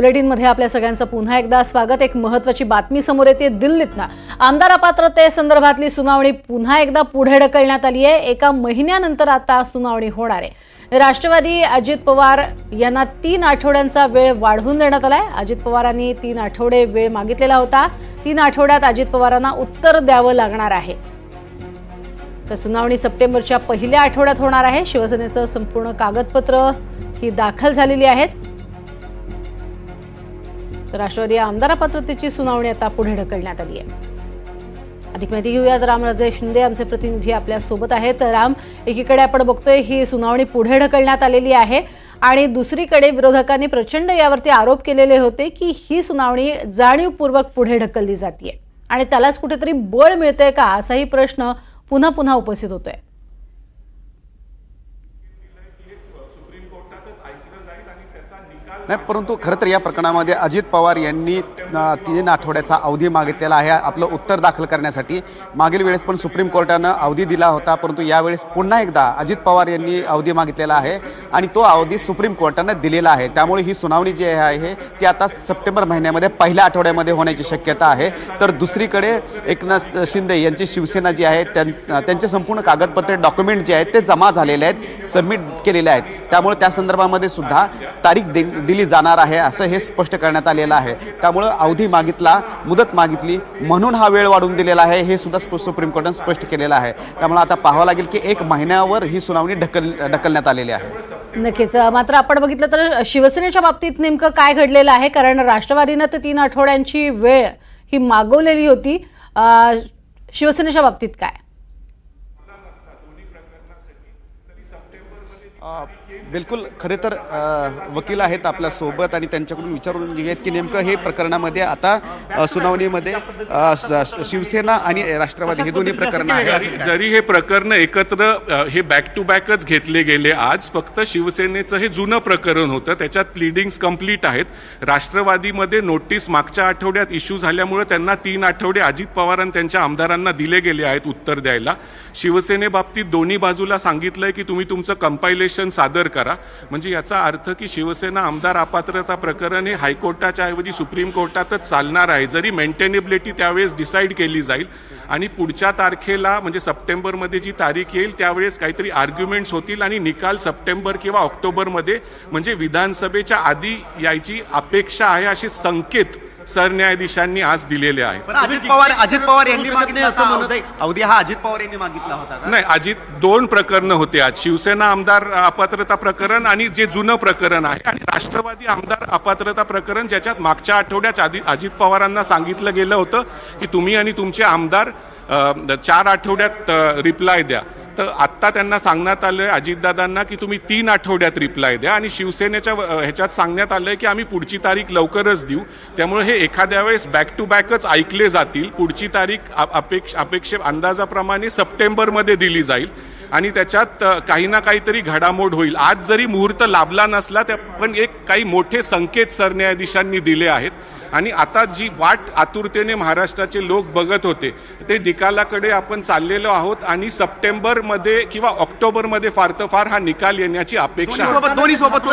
बुलेटिनमध्ये आपल्या सगळ्यांचं पुन्हा एकदा स्वागत. एक महत्वाची बातमी समोर येते दिल्लीतनं. आमदार अपात्रतेसंदर्भातली सुनावणी पुन्हा एकदा पुढे ढकलण्यात आली आहे. एका महिन्यानंतर आता सुनावणी होणार आहे. राष्ट्रवादी अजित पवार यांना तीन आठवड्यांचा वेळ वाढवून देण्यात आलाय. अजित पवारांनी तीन आठवडे वेळ मागितलेला होता. तीन आठवड्यात अजित पवारांना उत्तर द्यावं लागणार आहे. तर सुनावणी सप्टेंबरच्या पहिल्या आठवड्यात होणार आहे. शिवसेनेचं संपूर्ण कागदपत्र ही दाखल झालेली आहेत. तर राष्ट्रवादी आमदारापात्रतेची सुनावणी आता पुढे ढकलण्यात आली आहे. अधिक माहिती घेऊयात रामराजे शिंदे आमचे प्रतिनिधी आपल्यासोबत आहेत. राम एकीकडे आपण बघतोय ही सुनावणी पुढे ढकलण्यात आलेली आहे. आणि दुसरीकडे विरोधकांनी प्रचंड यावरती आरोप केलेले होते की ही सुनावणी जाणीवपूर्वक पुढे ढकलली जाते आणि त्यालाच कुठेतरी बळ मिळतंय का? असाही प्रश्न पुन्हा पुन्हा उपस्थित होतोय. नाही परंतु खरं तर या प्रकरणामध्ये अजित पवार यांनी तीन आठवड्याचा अवधी मागितलेला आहे. आपलं उत्तर दाखल करण्यासाठी मागील वेळेस पण सुप्रीम कोर्टानं अवधी दिला होता परंतु यावेळेस पुन्हा एकदा अजित पवार यांनी अवधी मागितलेला आहे आणि तो अवधी सुप्रीम कोर्टानं दिलेला आहे. त्यामुळे ही सुनावणी जी आहे ती आता सप्टेंबर महिन्यामध्ये पहिल्या आठवड्यामध्ये होण्याची शक्यता आहे. तर दुसरीकडे एकनाथ शिंदे यांची शिवसेना जी आहे त्यां- त्यांचे संपूर्ण कागदपत्रे डॉक्युमेंट जे आहेत ते जमा झालेले आहेत सबमिट केलेले आहेत. त्यामुळे त्या संदर्भामध्ये सुद्धा तारीख दे दिली जाणार आहे असं हे स्पष्ट करण्यात आलेलं आहे. त्यामुळं अवधी मागितला मुदत मागितली म्हणून हा वेळ वाढून दिलेला आहे हे सुद्धा स्प- सुप्रीम कोर्टानं स्पष्ट केलेलं आहे. त्यामुळे आता पाहावं लागेल की एक महिन्यावर ही सुनावणी ढकल ढकलण्यात आलेली आहे. नक्कीच. मात्र आपण बघितलं तर शिवसेनेच्या बाबतीत नेमकं काय घडलेलं आहे? कारण राष्ट्रवादीनं तर तीन आठवड्यांची वेळ ही मागवलेली होती. शिवसेनेच्या बाबतीत काय? बिलकुल खरे तर वकील आहेत आपल्यासोबत आणि त्यांच्याकडून विचारून घेऊयात की नेमकं हे प्रकरणामध्ये आता सुनावणीमध्ये शिवसेना आणि राष्ट्रवादी हे दोन्ही प्रकरण आहेत. आहे जरी हे प्रकरण एकत्र हे बॅक टू बॅकच घेतले गेले आज फक्त शिवसेनेचं हे जुनं प्रकरण होतं त्याच्यात प्लिडिंग्स कंप्लीट आहेत. राष्ट्रवादीमध्ये नोटीस मागच्या आठवड्यात इश्यू झाल्यामुळे त्यांना तीन आठवडे अजित पवार आणि त्यांच्या आमदारांना दिले गेले आहेत उत्तर द्यायला. शिवसेनेबाबतीत दोन्ही बाजूला सांगितलंय की तुम्ही तुमचं कंपायलेशन सादर करा. म्हणजे याचा अर्थ की शिवसेना आमदार अपात्रता प्रकरण हे हायकोर्टाच्या ऐवजी सुप्रीम कोर्टातच चालणार आहे. जरी मेंटेनेबिलिटी त्यावेळेस डिसाईड केली जाईल आणि पुढच्या तारखेला म्हणजे सप्टेंबरमध्ये जी तारीख येईल त्यावेळेस काहीतरी आर्ग्युमेंट्स होतील आणि निकाल सप्टेंबर किंवा ऑक्टोबरमध्ये म्हणजे विधानसभेच्या आधी यायची अपेक्षा आहे असे संकेत सरन्यायाधीशांनी आज दिलेले आहेत पण अजित पवार अजित पवार यांनी मागितला होता अवधी- अवधी हा अजित पवार यांनी मागितला होता का? नाही अजित दोन प्रकरणं होते आज. शिवसेना आमदार अपात्रता प्रकरण आणि जे जुनं प्रकरण आहे. आणि राष्ट्रवादी आमदार अपात्रता प्रकरण ज्याच्यात मागच्या आठवड्यात आधी अजित पवारांना सांगितलं गेलं होतं की तुम्ही आणि तुमचे आमदार अ, चार आठवड्यात रिप्लाय द्या. तर आत्ता त्यांना सांगण्यात आलं आहे अजितदादांना की तुम्ही तीन आठवड्यात रिप्लाय द्या. आणि शिवसेनेच्या ह्याच्यात सांगण्यात आलं आहे की आम्ही पुढची तारीख लवकरच देऊ. त्यामुळे हे एखाद्या वेळेस बॅक टू बॅकच ऐकले जातील. पुढची तारीख अपेक्ष अपेक्षे अंदाजाप्रमाणे सप्टेंबरमध्ये दिली जाईल. आणि त्याच्यात काही ना काहीतरी घडामोड होईल. आज जरी मुहूर्त लाभला नसला त्या पण एक काही मोठे संकेत सरन्यायाधीशांनी दिले आहेत. आणि आता जी वाट आतुरतेने महाराष्ट्राचे लोक बघत होते ते निकालाकडे आपण चाललेलो आहोत. आणि सप्टेंबर सप्टेंबरमध्ये किंवा ऑक्टोबरमध्ये फार तर फार हा निकाल येण्याची अपेक्षा दोन्ही सोबत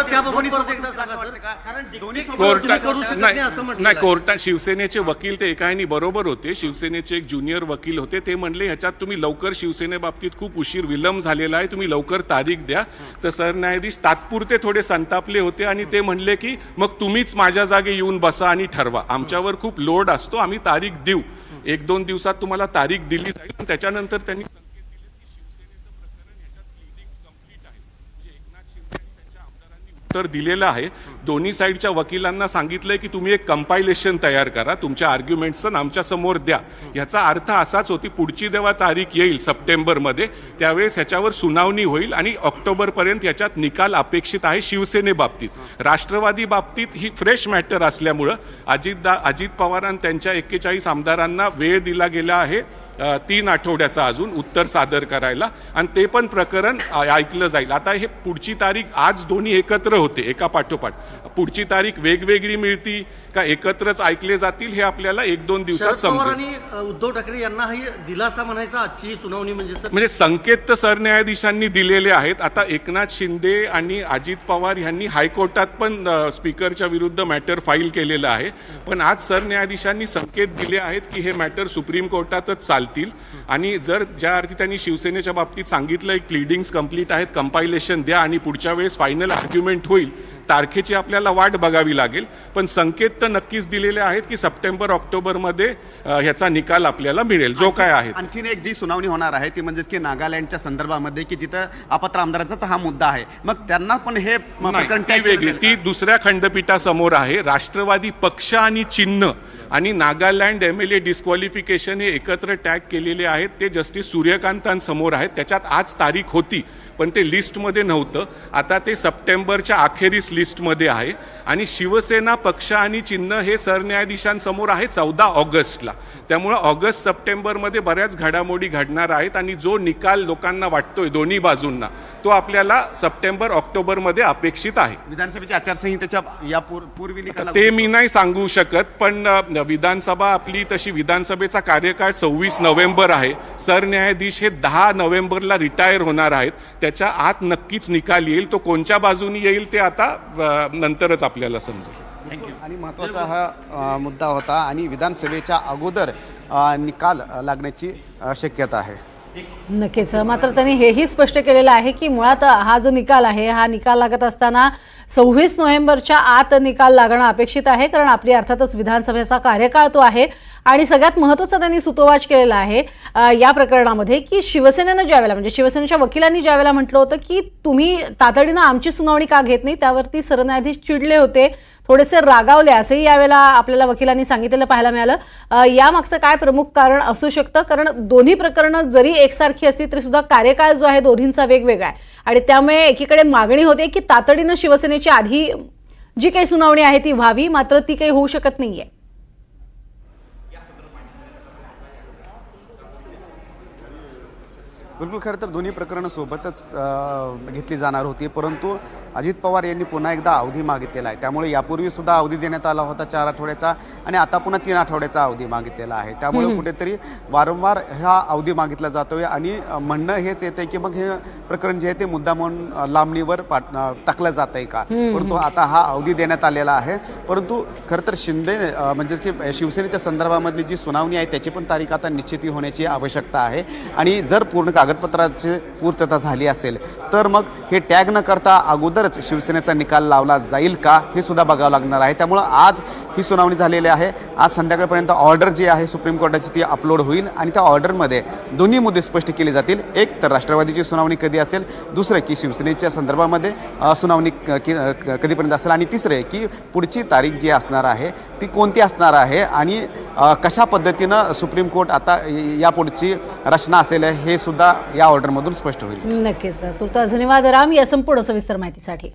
नाही नाही असं म्हटलं नाही आहे. कोर्टात शिवसेनेचे वकील ते एका बरोबर होते. शिवसेनेचे एक ज्युनियर वकील होते. ते म्हणले ह्याच्यात तुम्ही लवकर शिवसेनेबाबतीत खूप उशीर विलंब झालेला आहे. तुम्ही लवकर तारीख द्या. तर सरन्यायाधीश तात्पुरते थोडे संतापले होते आणि ते म्हणले की मग तुम्हीच माझ्या जागी येऊन बसा आणि ठरवा. आमच्यावर खूप लोड असतो. आम्ही तारीख देऊ. एक दोन दिवसात तुम्हाला तारीख दिली जाईल. त्याच्यानंतर त्यांनी संकेत दिले की शिवसेनेचं प्रकरण ह्याच्यात pleadings complete आहेत. म्हणजे एकनाथ शिंदे आणि त्यांच्या तर उत्तर दिलेलं आहे. दोन्ही साईडच्या वकिलांना सांगितलंय की तुम्ही एक कंपायलेशन तयार करा. तुमच्या आर्ग्युमेंट्सचं आमच्यासमोर द्या. ह्याचा अर्थ असाच होती पुढची देवा तारीख येईल सप्टेंबरमध्ये. त्यावेळेस ह्याच्यावर सुनावणी होईल आणि ऑक्टोबरपर्यंत याच्यात निकाल अपेक्षित आहे शिवसेनेबाबतीत राष्ट्रवादी बाबतीत ही फ्रेश मॅटर असल्यामुळं अजितदा अजित पवारांनी त्यांच्या एक्केचाळीस आमदारांना वेळ दिला गेला आहे तीन आठवड्याचा अजून उत्तर सादर करायला. आणि ते पण प्रकरण ऐकलं जाईल. आता हे पुढची तारीख आज दोन्ही एकत्र होते एका पाठोपाठ. पुढची तारीख वेगवेगळी मिळती का एकत्रच ऐकले जातील हे आपल्याला एक दोन दिवसात समजेल. उद्धव ठाकरे यांना ही दिलासा म्हणायचा आजची सुनावणी म्हणजे म्हणजे संकेत तर सरन्यायाधीशांनी दिलेले आहेत. आता एकनाथ शिंदे आणि अजित पवार यांनी हायकोर्टात पण स्पीकरच्या विरुद्ध मॅटर फाईल केलेलं आहे. पण आज सरन्यायाधीशांनी संकेत दिले आहेत की हे मॅटर सुप्रीम कोर्टातच चालतील. आणि जर ज्या अर्थी त्यांनी शिवसेनेच्या बाबतीत सांगितलं एक प्लिडिंग्स कंप्लीट आहेत कंपायलेशन द्या आणि पुढच्या वेळेस फायनल आर्ग्युमेंट होईल तारखेची आपल्याला वाट बघावी लागेल. पण संकेत तर नक्कीच दिलेले आहेत की सप्टेंबर ऑक्टोबरमध्ये ह्याचा निकाल आपल्याला मिळेल. जो काय आहे आणखीन एक जी सुनावणी होणार आहे ती म्हणजेच की नागालँडच्या संदर्भामध्ये की जिथं अपात्र आमदारांचाच हा मुद्दा आहे. मग त्यांना पण हे वेगळी. ती दुसऱ्या खंडपीठासमोर आहे. राष्ट्रवादी पक्ष आणि चिन्ह आणि Nagaland M L A disqualification हे एकत्र टॅग केलेले आहेत. ते जस्टिस सूर्यकांतांसमोर आहेत. त्याच्यात आज तारीख होती पण ते लिस्टमध्ये नव्हतं. आता ते सप्टेंबरच्या अखेरीस लिस्टमध्ये आहे. आणि शिवसेना पक्ष आणि चिन्ह हे सरन्यायाधीशांसमोर आहे चौदा ऑगस्टला. त्यामुळं ऑगस्ट सप्टेंबरमध्ये बऱ्याच घडामोडी घडणार आहेत आणि जो निकाल लोकांना वाटतोय दोन्ही बाजूंना तो आपल्याला सप्टेंबर ऑक्टोबरमध्ये अपेक्षित आहे. विधानसभेची आचारसंहितेच्या या पूर- पूर्वी ते मी नाही सांगू शकत पण विधानसभा आपली तशी विधानसभेचा कार्यकाळ सव्वीस नोव्हेंबर आहे. सरन्यायाधीश हे दहा नोव्हेंबरला रिटायर होणार आहेत. त्याच्या आत नक्कीच निकाल येईल. तो कोणत्या बाजूनी येईल ते आता नंतरच आपल्याला समजेल. आणि महत्त्वाचा हा मुद्दा होता आणि विधानसभेच्या अगोदर निकाल लागण्याची शक्यता आहे. नक्कीच. मात्र त्यांनी हेही स्पष्ट केलेलं आहे की मुळात हा जो निकाल आहे हा निकाल लागत असताना सव्वीस नोव्हेंबरच्या आत निकाल लागणं अपेक्षित आहे कारण आपली अर्थातच विधानसभेचा कार्यकाळ तो आहे. आणि सगळ्यात महत्त्वाचा त्यांनी सुतोवाच केलेला आहे या प्रकरणामध्ये की शिवसेनेनं ज्यावेळेला म्हणजे शिवसेनेच्या वकिलांनी ज्यावेळेला म्हटलं होतं की तुम्ही तातडीनं आमची सुनावणी का घेत नाही त्यावरती सरन्यायाधीश चिडले होते. थोडेसे रागावले असंही यावेळेला आपल्याला वकिलांनी सांगितलेलं पाहायला मिळालं. यामागचं काय प्रमुख कारण असू शकतं? कारण दोन्ही प्रकरणं जरी एकसारखी असली तरी सुद्धा कार्यकाळ जो आहे दोन्हींचा वेगवेगळा आहे. आणि त्यामुळे एकीकडे मागणी होते की तातडीनं शिवसेनेची आधी जी काही सुनावणी आहे ती व्हावी मात्र ती काही होऊ शकत नाहीये. बिलकुल खरं तर दोन्ही प्रकरणं सोबतच घेतली जाणार होती. परंतु अजित पवार यांनी पुन्हा एकदा अवधी मागितलेला आहे. त्यामुळे यापूर्वी सुद्धा अवधी देण्यात आला होता चार आठवड्याचा आणि आता पुन्हा तीन आठवड्याचा अवधी मागितलेला आहे. त्यामुळे कुठेतरी वारंवार हा अवधी मागितला जातोय आणि म्हणणं हेच येते की मग हे प्रकरण जे आहे ते मुद्दा म्हणून लांबणीवर पाट टाकलं जात आहे का परंतु आता हा अवधी देण्यात आलेला आहे. परंतु खरं तर शिंदे म्हणजेच की शिवसेनेच्या संदर्भामधली जी सुनावणी आहे त्याची पण तारीख आता निश्चिती होण्याची आवश्यकता आहे. आणि जर पूर्ण कागदपत्राची पूर्तता झाली असेल तर मग हे टॅग न करता अगोदरच शिवसेनेचा निकाल लावला जाईल का हे सुद्धा बघावं लागणार आहे. त्यामुळं आज ही सुनावणी झालेली आहे. आज संध्याकाळपर्यंत ऑर्डर जी आहे सुप्रीम कोर्टाची ती अपलोड होईल आणि त्या ऑर्डरमध्ये दोन्ही मुद्दे स्पष्ट केले जातील. एक तर राष्ट्रवादीची सुनावणी कधी असेल दुसरं की शिवसेनेच्या संदर्भामध्ये सुनावणी की- कधीपर्यंत असेल आणि तिसरे की पुढची तारीख जी असणार आहे ती कोणती असणार आहे आणि कशा पद्धतीनं सुप्रीम कोर्ट आता यापुढची रचना असेल हे सुद्धा या ऑर्डरमधून स्पष्ट होईल. नक्कीच तुर्त धन्यवाद राम या संपूर्ण सविस्तर माहितीसाठी